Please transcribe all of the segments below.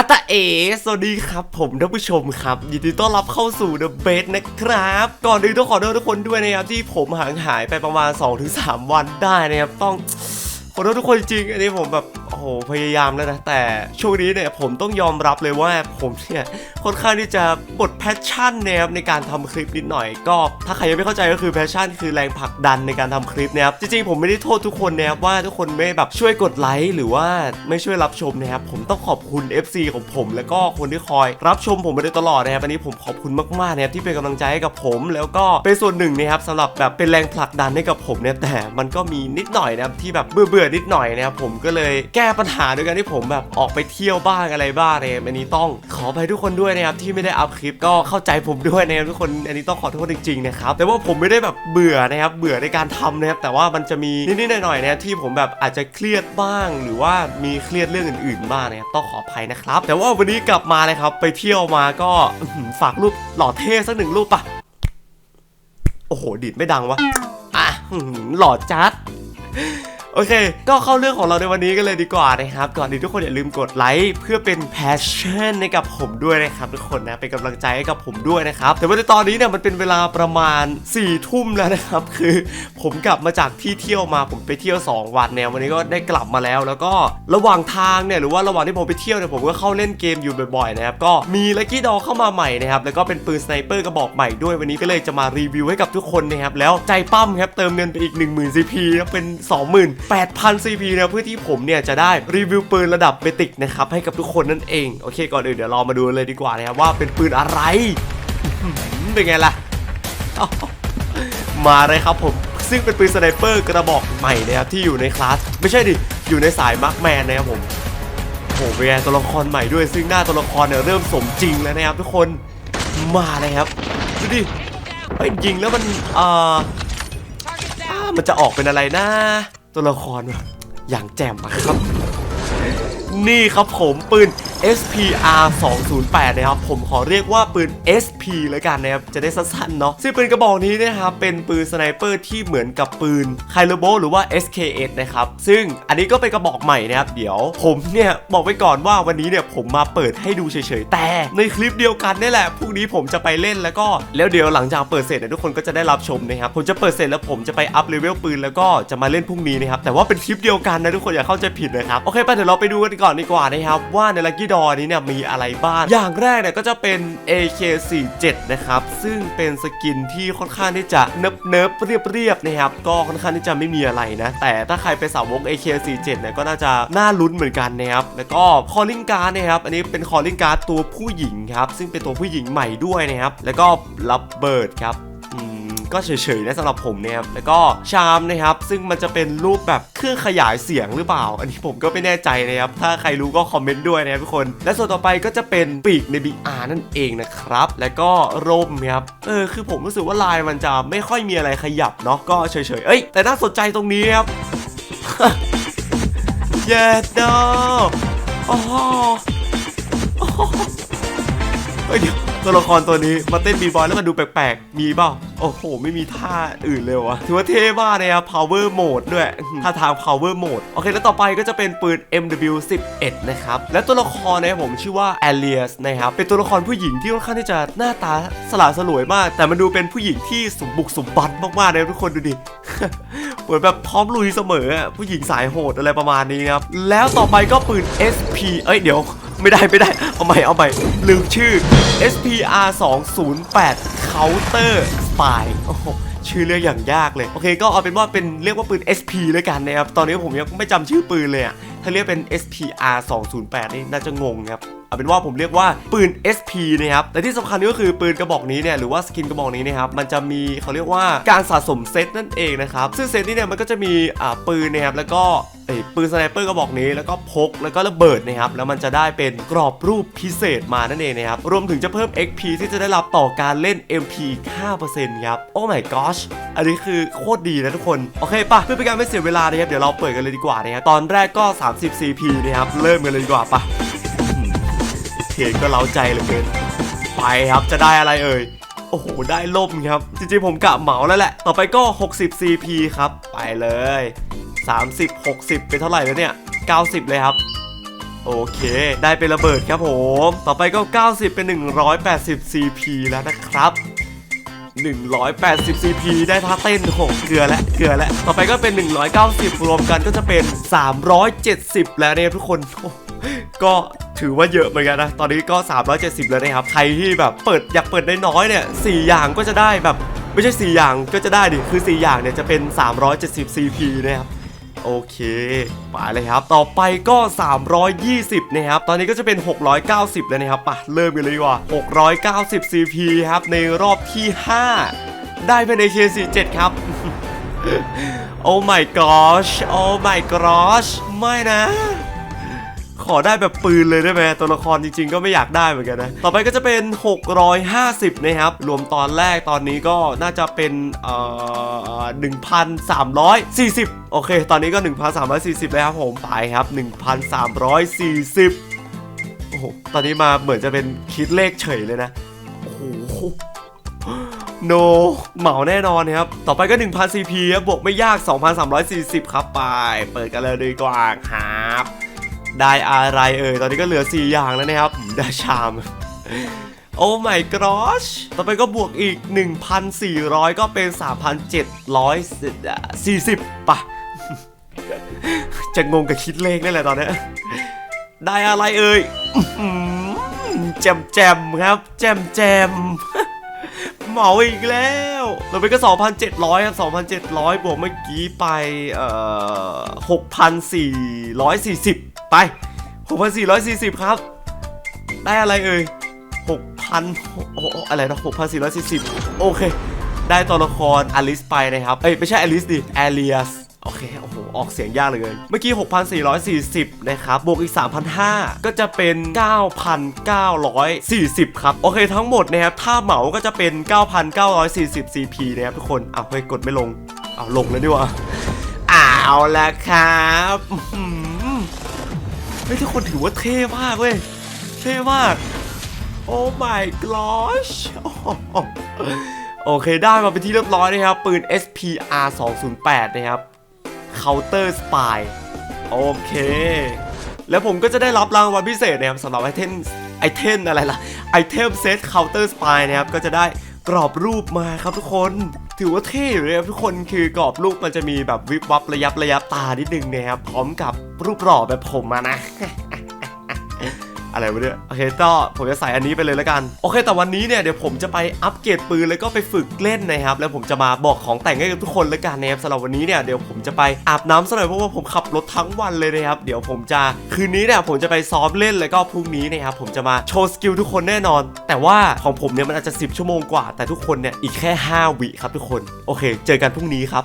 อัตาเอ สวัสดีครับผมท่านผู้ชมครับ ยินดีต้อนรับเข้าสู่ The b e s นะครับ ก่อนอื่นต้องขอโทษทุกคนด้วยนะครับ ที่ผมห่างหายไปประมาณ 2-3 วันได้นะครับ ต้อง ขอโทษทุกคนจริง อันนี้ผมแบบโอ้โหพยายามแล้วนะ แต่ช่วงนี้เนี่ยผมต้องยอมรับเลยว่าผมเนี่ยค่อนข้างที่จะบดแพชชั่นนะครับในการทำคลิปนิดหน่อย ก็ถ้าใครยังไม่เข้าใจก็คือแพชชั่นคือแรงผลักดันในการทำคลิปนะครับจริงๆผมไม่ได้โทษทุกคนนะครับว่าทุกคนไม่แบบช่วยกดไลค์หรือว่าไม่ช่วยรับชมนะครับผมต้องขอบคุณ FC ของผม แล้วก็คนที่คอยรับชมผมมาโดยตลอดนะครับอันนี้ผมขอบคุณมากๆนะครับที่เป็นกำลังใจให้กับผม แล้วก็เป็นส่วนหนึ่งนะครับสำหรับแบบเป็นแรงผลักดันให้กับผมเนี่ยแต่มันก็มีนิดหน่อยนะครับที่แบบเบื่อๆนิดหน่อยนะครับผมก็เลยแก้ปัญหาด้วยการที่ผมแบบออกไปเที่ยวบ้างอะไรบ้างนะครับอันนี้ต้องขอไปทุกคนด้วยนะครับที่ไม่ได้อัพคลิปก็เข้าใจผมด้วยนะครับทุกคนอันนี้ต้องขอโทษจริงๆนะครับแต่ว่าผมไม่ได้แบบเบื่อนะครับเบื่อในการทำนะครับแต่ว่ามันจะมีนิดๆหน่อยๆนะครับที่ผมแบบอาจจะเครียดบ้าง หรือว่ามีเครียดเรื่องอื่นๆบ้างนะครับต้องขออภัยนะครับ แต่ว่าวันนี้กลับมาเลยครับไปเที่ยวมาก็ฝากรูปหล่อเท่สักหนึ่งรูปปะโอ้โหดีดไม่ดังวะอะอื้อหือหล่อจัด โอเค ก็เข้าเรื่องของเราในวันนี้กันเลยดีกว่านะครับ ก่อนอื่นทุกคนอย่าลืมกดไลค์เพื่อเป็น passion ให้กับผมด้วยนะครับทุกคนนะเป็นกำลังใจให้กับผมด้วยนะครับ แต่ว่าในตอนนี้เนี่ยมันเป็นเวลาประมาณ4ี่ทุ่มแล้วนะครับคือผมกลับมาจากที่เที่ยวมาผมไปเที่ยว 2 วันเนี่ยวันนี้ก็ได้กลับมาแล้ว แล้วก็ระหว่างทางเนี่ยหรือว่าระหว่างที่ผมไปเที่ยวเนี่ยผมก็เข้าเล่นเกมอยู่บ่อยๆนะครับก็มีลักกี้ดอเข้ามาใหม่นะครับแล้วก็เป็นปืนสไนเปอร์กระบอกใหม่ด้วยวันนี้ก็เลยจะมารีวิวให้กับทุกคนนะครับแล้วใจปั้มครับเติมเงินไปอีก 10,000 CP เป็น8,000 CP นะเพื่อที่ผมเนี่ยจะได้รีวิวปืนระดับเบติกนะครับให้กับทุกคนนั่นเอง โอเคก่อนอื่นเดี๋ยวเรามาดูเลยดีกว่านะครับว่าเป็นปืนอะไร เป็นไงล่ะ มาเลยครับผมซึ่งเป็นปืนสไนเปอร์กระบอกใหม่นะครับที่อยู่ในคลาส ไม่ใช่ดิ อยู่ในสายมาร์คแมนนะครับผมโอ้โหเป็นไงตัวละครใหม่ด้วย ซึ่งหน้าตัวละครเนี่ยเริ่มสมจริงแล้วนะครับทุกคนมาเลยครับดูดิเฮ้ยยิงแล้วมันเอ่ออ่ามันจะออกเป็นอะไรนะ ตัวละครแบบอย่างแจ่มอะครับ นี่ครับผมปืน SPR 208นะครับ ผมขอเรียกว่าปืน SP แล้วกันนะครับ จะได้สั้นๆเนาะ ซึ่งปืนกระบอกนี้นะครับ เป็นปืนสไนเปอร์ที่เหมือนกับปืนไคลโบหรือว่า SKS นะครับ ซึ่งอันนี้ก็เป็นกระบอกใหม่นะครับ เดี๋ยวผมเนี่ยบอกไว้ก่อนว่าวันนี้เนี่ยผมมาเปิดให้ดูเฉยๆ แต่ในคลิปเดียวกันนี่แหละ พรุ่งนี้ผมจะไปเล่นแล้วก็ แล้วเดี๋ยวหลังจากเปิดเสร็จเนี่ยทุกคนก็จะได้รับชมนะครับ ผมจะเปิดเสร็จแล้วผมจะไปอัพเลเวลปืนแล้วก็จะมาเล่นพรุ่งนี้นะครับ แต่ว่าเป็นคลิปเดียวกันนะทุกคนอย่าเข้าใจผิดนะครับ โอเคไปเดี๋ยวเราไปดูกันก่อนดีกว่านะครับว่าในลักกี้ดอนี้เนี่ยมีอะไรบ้าง อย่างแรกเนี่ยก็จะเป็น AK47 นะครับ ซึ่งเป็นสกินที่ค่อนข้างที่จะเนิบเนิบๆเรียบเรียบๆนะครับ ก็ค่อนข้างที่จะไม่มีอะไรนะ แต่ถ้าใครเป็นสาวก AK47 เนี่ยก็น่าจะน่าลุ้นเหมือนกันนะครับ แล้วก็คอลลิงการ์ดนะครับ อันนี้เป็นคอลลิงการ์ดตัวผู้หญิงครับ ซึ่งเป็นตัวผู้หญิงใหม่ด้วยนะครับ แล้วก็รับเบิร์ดครับ ก็เฉยๆนะสำหรับผมเนี่ยครับแล้วก็ชามนะครับ ซึ่งมันจะเป็นรูปแบบเครื่องขยายเสียงหรือเปล่า อันนี้ผมก็ไม่แน่ใจนะครับ ถ้าใครรู้ก็คอมเมนต์ด้วยนะครับทุกคน และส่วนต่อไปก็จะเป็นปีกใน BR นั่นเองนะครับ แล้วก็ร่มครับ เออคือผมรู้สึกว่าลายมันจะไม่ค่อยมีอะไรขยับเนาะ ก็เฉยๆ เอ้ย แต่น่าสนใจตรงนี้ครับเย็ดดอโอ้โหโอ้โห เฮ้ยเดี๋ยวตัวละครตัวนี้มาเต้นบีบอยแล้วมันดูแปลกๆ มีเปล่า โอ้โห ไม่มีท่าอื่นเลยวะถือว่าเท่มากนะครับ power mode ด้วยท่าทาง power mode โอเค แล้วต่อไปก็จะเป็นปืน MW11 นะครับ และตัวละครนะครับผมชื่อว่า Alias นะครับ เป็นตัวละครผู้หญิงที่ค่อนข้างที่จะหน้าตาสละสลวยมาก แต่มันดูเป็นผู้หญิงที่สมบุกสมบันมากๆเลยทุกคนดูดิเหมือนแบบพร้อมลุยเสมอผู้หญิงสายโหดอะไรประมาณนี้ครับ แล้วต่อไปก็ปืน SP เอ้ยเดี๋ยว ไม่ได้ไม่ได้ เอาใหม่เอาใหม่ลืมชื่อ SPR 208 Counter Spy โอ้โหชื่อเรียกอย่างยากเลย โอเคก็เอาเป็นว่าเป็นเรียกว่าปืน SP เลยกันนะครับ ตอนนี้ผมยังไม่จำชื่อปืนเลยอะถ้าเรียกเป็น SPR 208นี่น่าจะงงครับ เอาเป็นว่าผมเรียกว่าปืน SP นะครับแต่ที่สำคัญก็คือปืนกระบอกนี้เนี่ยหรือว่าสกินกระบอกนี้นะครับมันจะมีเขาเรียกว่าการสะสมเซตนั่นเองนะครับซึ่งเซตนี้เนี่ยมันก็จะมีอ่าปืนนะครับแล้วก็ปืนสไนเปอร์กระบอกนี้แล้วก็พกแล้วก็ระเบิดนะครับแล้วมันจะได้เป็นกรอบรูปพิเศษมานั่นเองนะครับรวมถึงจะเพิ่ม XP ที่จะได้รับต่อการเล่น MP อีก5%ครับโอ้ my gosh อันนี้คือโคตรดีนะทุกคน โอเคปะเพื่อเป็นการไม่เสียเวลานะครับเดี๋ยวเราเปิดกันเลยดีกว่านะครับตอนแรกก็ 30 CP นะครับเริ่มกันเลยดีกว่าปะ นก็เล้าใจเหลือเกินไปครับจะได้อะไรเอ่ยโอ้โห ได้ล่มครับ จริงๆ ผมกะเหมาแล้วแหละ ต่อไปก็ 60 CP ครับ ไปเลย 30 60 เป็นเท่าไหร่แล้วเนี่ย 90 เลยครับ โอเค ได้เป็นระเบิดครับผม ต่อไปก็ 90 เป็น 180 CP แล้วนะครับ 180 CP ได้ท่าเต้นโหเกลือและเกลือและ ต่อไปก็เป็น 190 รวมกันก็จะเป็น 370 แล้วเนี่ยทุกคนก็ ถือว่าเยอะเหมือนกันนะ ตอนนี้ก็ 370 แล้วนะครับ ใครที่แบบเปิดอยากเปิดน้อยๆเนี่ย4อย่างก็จะได้แบบไม่ใช่ 4 อย่างก็จะได้ดิ คือ 4 อย่างเนี่ยจะเป็น 370 CP นะครับโอเคไปเลยครับ ต่อไปก็ 320 นะครับ ตอนนี้ก็จะเป็น 690 แล้วนะครับปะเริ่มกันเลยดีกว่า 690 CP ครับ ในรอบที่ 5 ได้ภายใน K47 ครับ โอ้ my gosh โอ้ my gosh ไม่นะ ขอได้แบบปืนเลยได้ไหมตัวละครจริงๆ ก็ไม่อยากได้เหมือนกันนะ ต่อไปก็จะเป็น 650 นะครับ รวมตอนแรกตอนนี้ก็น่าจะเป็นเอ่อ1,340 โอเค ตอนนี้ก็ 1,340 แล้วครับผมไปครับ 1,340 โอ้โห ตอนนี้มาเหมือนจะเป็นคิดเลขเฉยเลยนะ โอ้โหโนเหมาแน่นอนครับ ต่อไปก็ 1,000 CP ครับบวกไม่ยาก 2,340 ครับ ไป เปิดกันเลยดีกว่าครับ ได้อะไรเอ่ยตอนนี้ก็เหลือ 4 อย่างแล้วนะครับได้ชามโอ้ my gosh ต่อไปก็บวกอีก 1,400 ก็เป็น 3,740ป่ะ จะงงกับคิดเลขนั่นแหละตอนนี้ ได้อะไรเอ่ยแจมแจมๆครับ แจมแจมๆเหมาอีกแล้วต่อไปก็ 2,700ครับ2,700 บวกเมื่อกี้ไป เอ่อ 6,440 ไป 6,440 ครับ ได้อะไรเอ่ย6,000โอ้โหอะไรนะ6,440 โอเค ได้ตัวละครอลิสไปนะครับ เอ้ย ไม่ใช่อลิสดิแอเลียสโอเค โอ้โห ออกเสียงยากเลย เมื่อกี้ 6,440 นะครับ บวกอีก 3,500 ก็จะเป็น 9,940 ครับ โอเค ทั้งหมดนะครับ ถ้าเหมาก็จะเป็น 9,940 CP นะครับทุกคน อ้าวเฮ้ย กดไม่ลง อ้าว ลงแล้วดีกว่าเอาละครับ ฮ้ยทุกคนถือว่าเท่มากเว้ย เท่มาก โอ้ my gosh โอ้โหโอเคได้มาเป็นที่เรียบร้อยนะครับ ปืน SPR 208 นะครับ Counter Spy โอเค แล้วผมก็จะได้รับรางวัลพิเศษนะครับสำหรับไอเทมไอเทมอะไรล่ะ ไอเทมเซต Counter Spy นะครับ ก็จะได้กรอบรูปมาครับทุกคน ถือว่าเท่อยู่เลยครับทุกคนคือกรอบรูปมันจะมีแบบวิบวับระยับระยับตานิดนึงนะครับพร้อมกับรูปหล่อแบบผมอะนะ อะไรวะเนี่ยโอเคก็ผมจะใส่อันนี้ไปเลยแล้วกัน โอเค แต่วันนี้เนี่ยเดี๋ยวผมจะไปอัปเกรดปืนแล้วก็ไปฝึกเล่นนะครับ แล้วผมจะมาบอกของแต่งให้กับทุกคนแล้วกันนะครับสำหรับวันนี้เนี่ยเดี๋ยวผมจะไปอาบน้ำซะหน่อยเพราะว่าผมขับรถทั้งวันเลยนะครับ เดี๋ยวผมจะคืนนี้เนี่ยผมจะไปซ้อมเล่นแล้วก็พรุ่งนี้นะครับผมจะมาโชว์สกิลทุกคนแน่นอน แต่ว่าของผมเนี่ยมันอาจจะ 10 ชั่วโมงกว่า แต่ทุกคนเนี่ยอีกแค่ 5 วิครับทุกคน โอเค เจอกันพรุ่งนี้ครับ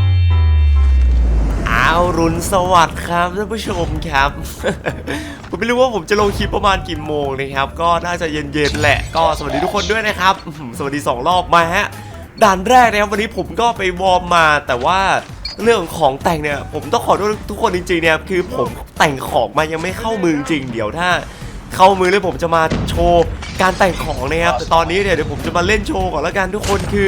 อ้าวรุนสวัสดิ์ครับท่านผู้ชมครับ ผมไม่รู้ว่าผมจะลงคลิปประมาณกี่โมงนะครับ ก็น่าจะเย็นๆแหละ ก็สวัสดีทุกคนด้วยนะครับ สวัสดีสองรอบมาฮะด่านแรกนะครับวันนี้ผมก็ไปวอร์มมา แต่ว่าเรื่องของแต่งเนี่ย ผมต้องขอโทษทุกคนจริงๆเนะครับคือผมแต่งของมายังไม่เข้ามือจริงเดี๋ยวถ้า เข้ามือเลยผมจะมาโชว์การแต่งของนะครับแต่ตอนนี้เนี่ยเดี๋ยวผมจะมาเล่นโชว์ก่อนแล้วกันทุกคนคือ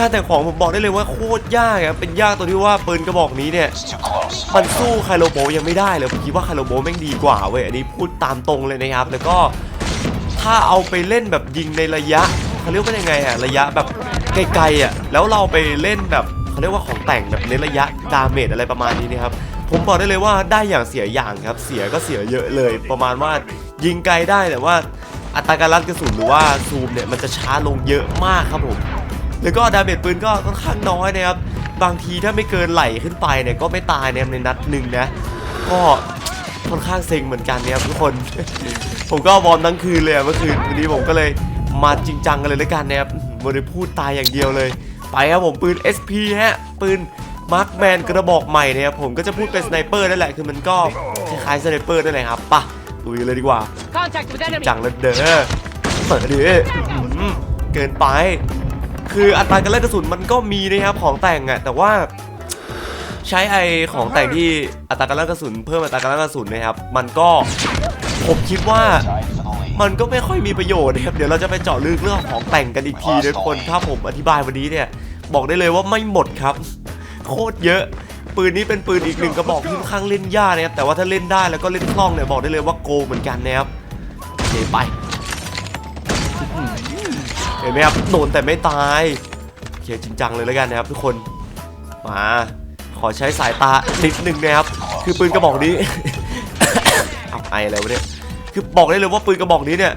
การแต่งของผมบอกได้เลยว่าโคตรยากครับเป็นยากตรงที่ว่าปืนกระบอกนี้เนี่ยมันสู้ไคโลโบยังไม่ได้เลยผมคิดว่าไคโลโบแม่งดีกว่าเว้ยอันนี้พูดตามตรงเลยนะครับ แล้วก็ถ้าเอาไปเล่นแบบยิงในระยะเขาเรียกว่ายังไงอะระยะแบบไกลๆอะแล้วเราไปเล่นแบบเขาเรียกว่าของแต่งแบบในระยะดาเมจอะไรประมาณนี้นะครับผมบอกได้เลยว่าได้อย่างเสียอย่างครับ เสียก็เสียเยอะเลย ประมาณว่ายิงไกลได้แต่ว่าอัตราการลั่นกระสุนหรือว่าซูมเนี่ยมันจะช้าลงเยอะมากครับผม แล้วก็ดาเมจปืนก็ค่อนข้างน้อยนะครับ บางทีถ้าไม่เกินไหลขึ้นไปเนี่ยก็ไม่ตายนะครับในนัดหนึ่งนะ ก็ค่อนข้างเซ็งเหมือนกันนะครับทุกคน ผมก็วอร์มทั้งคืนเลยอะเมื่อคืนวันนี้ผมก็เลยมาจริงจังกันเลยแล้วกันนะครับไมันได้พูดตายอย่างเดียวเลย ไปครับผมปืน SP ฮะ ปืนมาร์คแมนกระบอกใหม่นะครับผมก็จะพูดเป็นสไนเปอร์นั่นแหละคือมันก็คล้ายๆสไนเปอร์นั่นแหละครับไปะลุยเลยดีกว่า Contact with enemy. จังเลยเด้อเปิดดิอื้อหือเกินไป คืออัตราการเล่นกระสุนมันก็มีนะครับของแต่งอะแต่ว่าใช้ไอของแต่งที่อัตราการเล่นกระสุนเพิ่มอัตราการเล่นกระสุนนะครับ มันก็ผมคิดว่ามันก็ไม่ค่อยมีประโยชน์นะครับ เดี๋ยวเราจะไปเจาะลึกเรื่องของแต่งกันอีกทีนะทุกคนถ้าผมอธิบายวันนี้เนี่ย บอกได้เลยว่าไม่หมดครับ โคตรเยอะ ปืนนี้เป็นปืนอีกหนึ่งกระบอกที่ค่อนข้างเล่นยากนะครับแต่ว่าถ้าเล่นได้แล้วก็เล่นคล่องเนี่ยบอกได้เลยว่าโกเหมือนกันนะครับโอเคไป เห็นไหมครับโดนแต่ไม่ตายโอเคจริงจังเลยแล้วกันนะครับทุกคนมาขอใช้สายตานิดนึงนะครับ คือปืนกระบอกนี้เอาไออะไรวะเนี่ยคือบอกได้เลยว่าปืนกระบอกนี้เนี่ย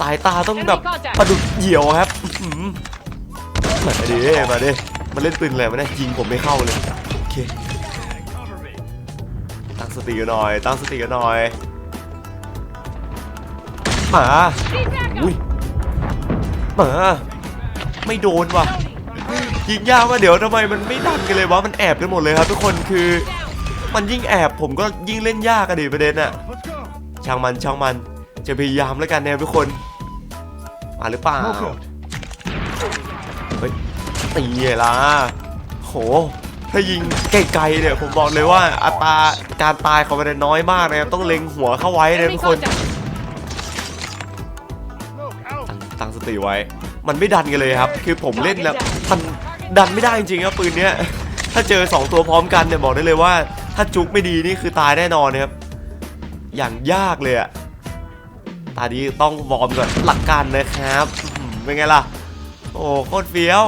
สายตาต้องแบบประดุดเหี่ยวครับมาดิมาดิมันเล่นปืนอะไรวะเนี่ยยิงผมไม่เข้าเลยโอเคตั้งสติกันหน่อย ตั้งสติกันหน่อยมาอุ้ย มาไม่โดนว่ะยิงยากว่าเดี๋ยวทำไมมันไม่ดันกันเลยวะมันแอบกันหมดเลยครับทุกคนคือ มันยิ่งแอบผมก็ยิ่งเล่นยากกันดิประเด็นอะช่างมันช่างมันจะพยายามแล้วกันนะทุกคนมาหรือเปล่าเฮ้ยตีไงล่ะโหถ้ายิงไกลๆเนี่ยผมบอกเลยว่าอัตราการตายของมันเนี่ยน้อยมากนะครับต้องเล็งหัวเข้าไว้นะทุกคน สติไว้ มันไม่ดันกันเลยครับ คือผมเล่นแล้วมันดันไม่ได้จริงๆครับปืนเนี้ย ถ้าเจอ 2 ตัวพร้อมกันเนี่ยบอกได้เลยว่า ถ้าจุกไม่ดีนี่คือตายแน่นอนนะครับ อย่างยากเลยอะตานี้ต้องวอร์มก่อนหลักการนะครับอื้อหือเป็นไงล่ะ โอ้โคตรเฟี้ยว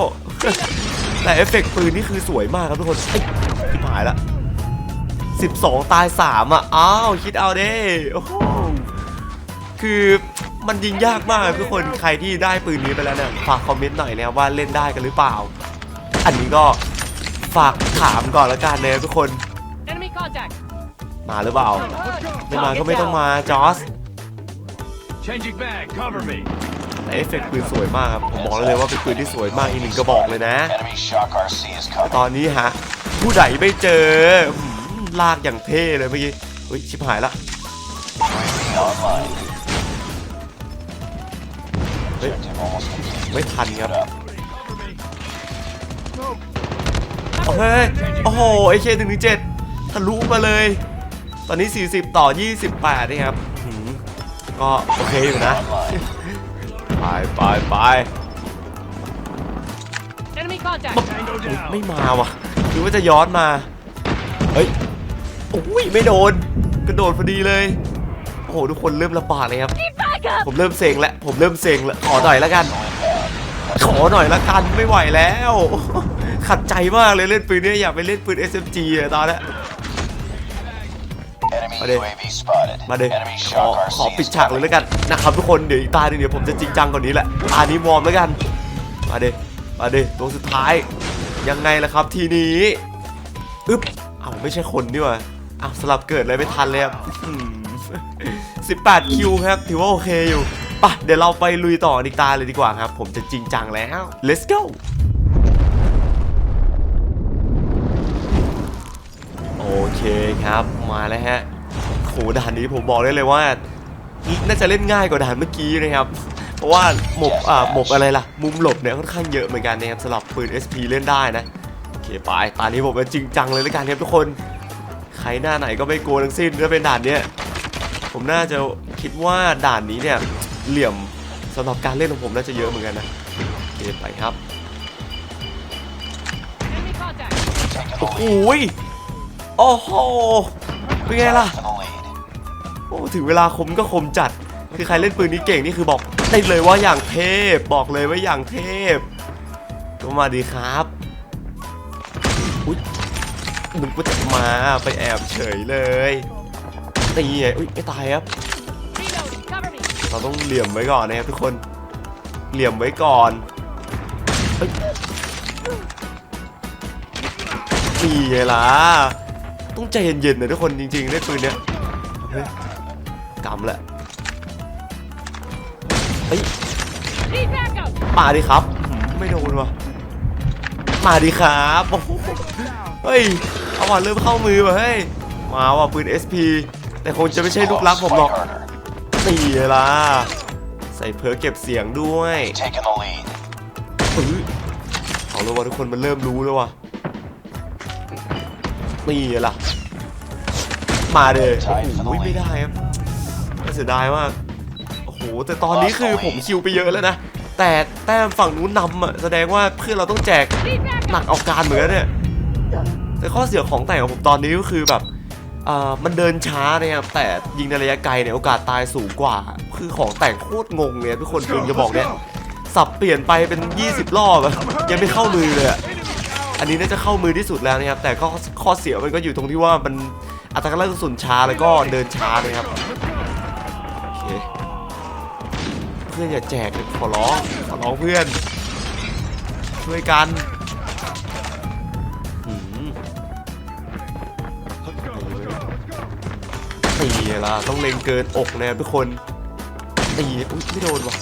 แต่เอฟเฟกต์ปืนนี่คือสวยมากครับทุกคนเอ้ยที่หายละ12 ตาย 3 อะ อ้าว คิดเอาเด้โอ้โหคือ มันยิงยากมากทุกคนใครที่ได้ปืนนี้ไปแล้วเนี่ยฝากคอมเมนต์หน่อยนะครับว่าเล่นได้กันหรือเปล่า อันนี้ก็ฝากถามก่อนละกันนะครับทุกคน Enemy contact. มาหรือเปล่า ไม่มาก็ไม่ต้องมาจอส Changing bag, cover me. แต่เอฟเฟกต์ปืนสวยมากครับผมบอกเลยว่าเป็นปืนที่สวยมากอีกหนึ่งกระบอกเลยนะ Enemy Shock RC is แต่ coming. ตอนนี้ฮะ ผู้ใดไม่เจอหืมลากอย่างเท่เลยเมื่อกี้เฮ้ยชิบหายละ Online. ไม่ทันครับ Good up. เฮ้ยโอ้โหไอเคหนึ่งเจ็ดทะลุมาเลย ตอนนี้ 40 ต่อ 28นี่ครับหืมก็โอเคอยู่นะ Online. ไปไปไป Enemy contact. Tango อุ๊ย down. ไม่มาว่ะหรือว่าจะย้อนมา เฮ้ยโอ้ยไม่โดน กระโดดพอดีเลย โอ้โห ทุกคนเริ่มลำบากเลยครับ ผมเริ่มเซ็งแล้วผมเริ่มเซ็งแล้วขอหน่อยแล้วกัน ขอหน่อยละกันไม่ไหวแล้ว ขัดใจมากเลยเล่นปืนเนี้ยอยากไปเล่นปืน SMG อะตอนเนี้ย Enemy Ở đây. UAV spotted. มาเด Enemy ขอ Shock ขอ RC ปิด is ฉากเลยแล้วกันนะครับทุกคนเดี๋ยวอีกตาหนึงเดี๋ยวผมจะจริงจังกว่านี้แหละตานี้วอร์มแล้วกัน มาเดมาเดตัวสุดท้าย ยังไงล่ะครับทีนี้อึ๊บอ้าวไม่ใช่คนนี่หว่าอ้าวสลับเกิดเลยไม่ทันเลยครับอื้อหือ 18 คิวครับ ถือว่าโอเคอยู่ปะเดี๋ยวเราไปลุยต่ออีกตาเลยดีกว่าครับ ผมจะจริงจังแล้ว let's go โอเคครับ มาแล้วฮะโหด่านนี้ผมบอกได้เลยว่า น่าจะเล่นง่ายกว่าด่านเมื่อกี้นะครับ เพราะว่าหมบอ่าหมบอะไรล่ะ มุมหลบเนี่ยค่อนข้างเยอะเหมือนกันนะครับสำหรับปืน SP เล่นได้นะ โอเคไปตอนนี้ผมเป็นจริงจังเลยแล้วกันครับทุกคน ใครหน้าไหนก็ไม่กลัวทั้งสิ้นถ้าเป็นด่านเนี้ย ผมน่าจะคิดว่าด่านนี้เนี่ยเหลี่ยมสำหรับการเล่นของผมน่าจะเยอะเหมือนกันนะโอเคไปครับโอ้โห lead. ยโอ้โหเป็นไงล่ะโอ้ถึงเวลาคมก็คมจัดคือใครเล่นปืนนี้เก่งนี่คือบอกได้เลยว่าอย่างเทพบอกเลยว่าอย่างเทพก็มาดีครับอุ้ยนึกว่าจะมาไปแอบเฉยเลย ตีไงอุ้ยไม่ตายครับ เราต้องเหลี่ยมไว้ก่อนนะครับทุกคน เหลี่ยมไว้ก่อนนี่ไงล่ะ ต้องใจเย็นๆนะทุกคนจริงๆเล่นปืนเนี้ยกำแหละเฮ้ยมาดิครับ ไม่โดนวะมาดิครับโอ้โหเฮ้ย เอาว่ะเริ่มเข้ามือว่ะเฮ้ย มาว่ะปืน SP แต่คงจะไม่ใช่ลูกรักผมหรอกตีเลยล่ะ ใส่เพิร์เก็บเสียงด้วย Taking the lead. ปื้อเอาแล้ววะทุกคนมันเริ่มรู้แล้ววะนี่ล่ะ มาเลยโอ้โหไม่ได้ครับน่าเสียดายมากโอ้โหแต่ตอนนี้คือผมคิวไปเยอะแล้วนะ แต่แต้มฝั่งนู้นนำอะแสดงว่าเพื่อนเราต้องแจกหนักเอาการเหมือนกันเนี่ยแต่ข้อเสียของแต่งของผมตอนนี้ก็คือแบบ มันเดินช้านะครับแต่ยิงในระยะไกลเนี่ยโอกาสตายสูงกว่า คือของแต่งโคตรงงเลยทุกคนคือจะบอกเนี่ยสับเปลี่ยนไปเป็น 20 รอบยังไม่เข้ามือเลยอันนี้น่าจะเข้ามือที่สุดแล้วนะครับแต่ก็ข้อเสียมันก็อยู่ตรงที่ว่ามันอัตราการกระสุนช้าแล้วก็เดินช้านะครับโอเคเพื่อนอย่าแจกขอร้องขอร้องเพื่อนช่วยกัน ล่ะต้องเล็งเกินอกนะครับทุกคนตีอุ๊ยไม่โดนวะ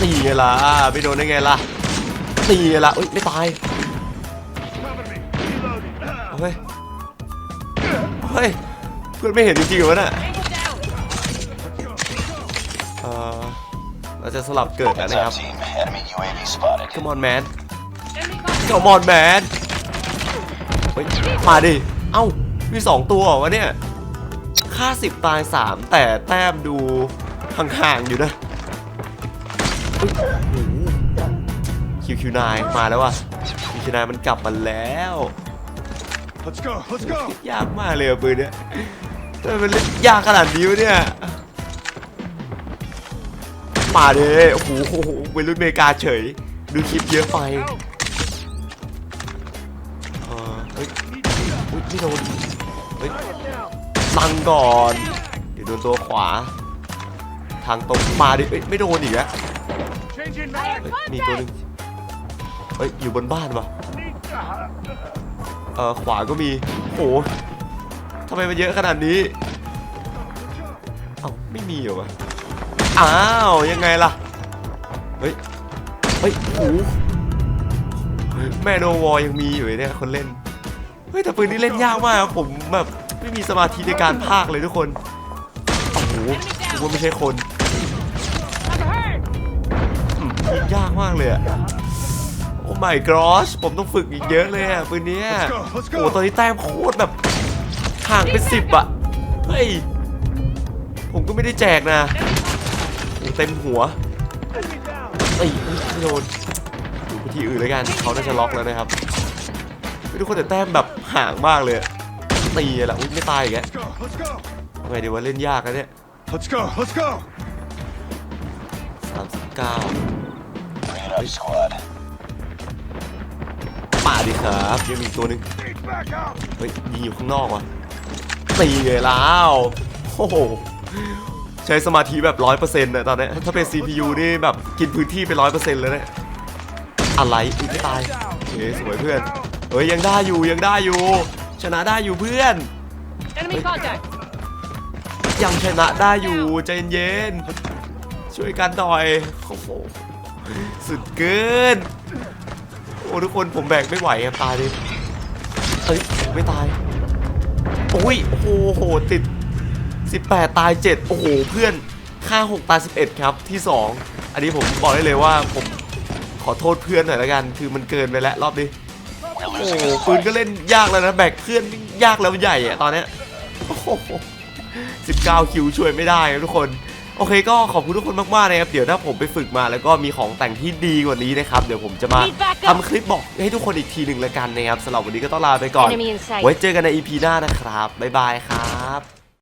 ตีไงล่ะไม่โดนได้ไงล่ะตีไงล่ะอุ้ยไม่ตายเฮ้ยเฮ้ยเพื่อนไม่เห็นจริงๆวะน่ะเราจะสลับเกิดแล้วนะครับ up, team. Enemy UAV spotted. Come on man Enemy contact. Come on man เฮ้ยมาดิ เอ้า มีสองตัวเหรอวะเนี่ย ค่าสิบตายสามแต่แต้มดูห่างๆอยู่นะคิวคิวนายมาแล้วว่ะคิวคิวนายมันกลับมาแล้ว Let's go. Let's go. ยากมากเลยอะปืนเนี่ยทำไมมันเล่นยากขนาดนี้วะเนี่ยมาดิโอ้โหโอ้โหวัยรุ่นอเมริกาเฉย ดูคลิปเยอะไปเออเฮ้ยอุ๊ยไม่โดนเฮ้ย ตังก่อน เดี๋ยวโดนตัวขวา ทางตรงมาดิเอ้ยไม่โดนอีกแล้วเฮ้ยมีตัวหนึงเฮ้ยอยู่บนบ้านปะเออขวาก็มีโหทำไมมันเยอะขนาดนี้เอ้าไม่มีเหรอวะอ้าวยังไงล่ะเฮ้ยเฮ้ยโอ้แม่โนวอยังมีอยู่เนี่ยคนเล่นเฮ้ยแต่ปืนนี้เล่นยากมากครับผมแบบ ไม่มีสมาธิในการพากเลยทุกคน โอ้โหผมว่าไม่ใช่คนยิงยากมากเลยอะโอ้ my gosh ผมต้องฝึกอีกเยอะเลยอะปืนนี้โอ้ตอนนี้แต้มโคตรแบบห่างเป็นสิบอะเฮ้ย ผมก็ไม่ได้แจกนะ เต็มหัว Enemy down. เอ้ยไม่โดนดูไปที่อื่นแล้วกัน เขาน่าจะล็อกแล้วนะครับ ไม่ทุกคนแต่แต้มแบบห่างมากเลยอะ ตีแหละอุ้ยไม่ตายอีกแล้ว Let's go. Let's go. ทำไงดีว่าเล่นยากนะเนี่ย Let's go. Let's go. สามสิบเก้า Bring it up, squad. มาดิครับยังมีอีกตัวหนึ่ง Need backup. เฮ้ยยิงอยู่ข้างนอกว่ะตีเลยแล้วโอ้โหใช้สมาธิแบบร้อยเปอร์เซ็นต์ะตอนเนี้ยถ้าเป็น CPU นี่แบบกินพื้นที่ไปร้อยเปอร์เซ็นต์เลยเนี่ยอะไรอีกไม่ตายโอเคสวยเพื่อนเฮ้ยยังได้อยู่ยังได้อยู่ ชนะได้อยู่เพื่อน Enemy contact. ยังชนะได้อยู่ใจเย็นๆช่วยกันหน่อยโอ้โหสุดเกินโอ้ทุกคนผมแบกไม่ไหวครับตายดิเฮ้ยไม่ตายโอ้ยโอ้โหโหติด 18 ตาย 7 โอ้โหเพื่อนค่า 6 ตาย 11 ครับที่ 2 อันนี้ผมบอกได้เลยว่าผมขอโทษเพื่อนหน่อยละกัน คือมันเกินไปแล้วรอบนี้ We're โอ้ losing โห this ปืน fight. ก็เล่นยากแล้วนะแบกเพื่อนยากแล้วใหญ่อะตอนเนี้ยโอ้โห19 คิวช่วยไม่ได้ครับทุกคนโอเคก็ขอบคุณทุกคนมากๆนะครับเดี๋ยวถ้าผมไปฝึกมาแล้วก็มีของแต่งที่ดีกว่านี้นะครับเดี๋ยวผมจะมา Need backup ทำคลิปบอกให้ทุกคนอีกทีหนึ่งละกันนะครับสำหรับวันนี้ก็ต้องลาไปก่อน Enemy in sight. ไว้เจอกันใน EP หน้านะครับบ๊ายบายครับ